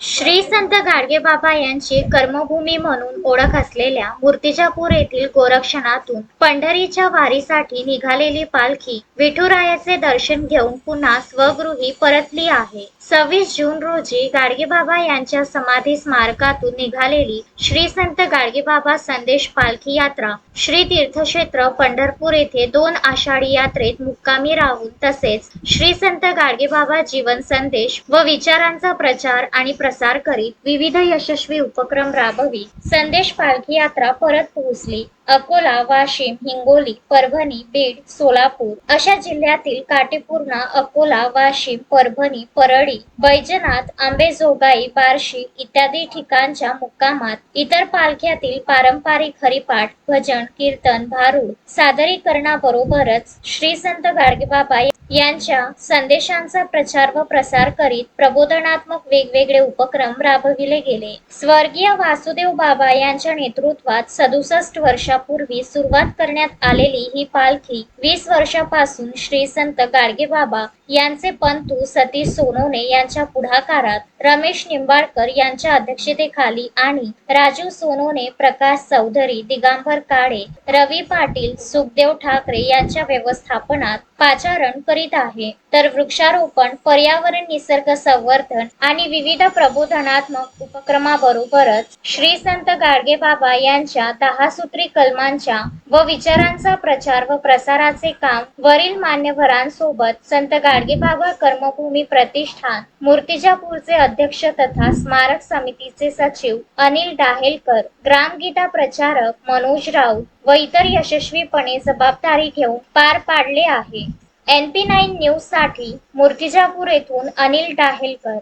गाडगे बाबा यांची कर्मभूमी म्हणून ओळख असलेल्या मूर्तिजापूर येथील गोरक्षणातून पंढरीच्या वारीसाठी निघालेली पालखी विठुरायाचे दर्शन घेऊन पुन्हा स्वगृही परतली आहे. सव्वीस जून रोजी गाडगेबाबा यांच्या समाधी स्मारकातून निघालेली श्री संत गाडगेबाबा संदेश पालखी यात्रा श्री तीर्थक्षेत्र पंढरपूर येथे दोन आषाढी यात्रेत मुक्कामी राहून तसेच श्री संत गाडगेबाबा जीवन संदेश व विचारांचा प्रचार आणि प्रसार करीत विविध यशस्वी उपक्रम राबवी संदेश पालखी यात्रा परत पोहोचली. अकोला वाशिम हिंगोली परभणी बीड सोलापूर अशा जिल्ह्यातील काटेपूर्णा अकोला वाशिम परभणी परळी बैजनाथ आंबेजोगाई बार्शी इत्यादी ठिकाणच्या मुक्कामात इतर पालख्यातील पारंपरिक हरिपाठ भजन कीर्तन भारूड सादरीकरणाबरोबरच श्री संत गाडगेबाबा यांच्या संदेशांचा प्रचार व प्रसार करीत प्रबोधनात्मक वेगवेगळे उपक्रम राबविले गेले. स्वर्गीय वासुदेव बाबा यांच्या नेतृत्वात सदुसष्ट वर्षापूर्वी सुरुवात करण्यात आलेली ही पालखी वीस वर्षापासून श्री संत गाडगेबाबा यांचे पंतू सतीश सोनवणे यांच्या पुढाकारात रमेश निंबाळकर यांच्या अध्यक्षतेखाली आणि राजू सोनवणे प्रकाश चौधरी दिगांबर काळे रवी पाटील सुखदेव ठाकरे यांच्या व्यवस्थापनात पाचारण करीत आहे. तर वृक्षारोपण पर्यावरण निसर्ग संवर्धन आणि विविध प्रबोधनात्मक उपक्रमाबरोबरच श्री संत गाडगे बाबा यांच्या दहा सूत्री कलमांच्या व विचारांचा प्रचार व प्रसाराचे काम वरील मान्यवरांसोबत संत गाडगेबाबा कर्मभूमी प्रतिष्ठान मूर्तिजापूरचे अध्यक्ष तथा स्मारक समितीचे सचिव अनिल डाहेलकर ग्रामगीता प्रचारक मनोज राऊत व इतर यशस्वीपणे जबाबदारी घेऊन पार पाडले आहे. एन पी नाईन न्यूजसाठी मूर्तिजापूर येथून अनिल डाहेलकर.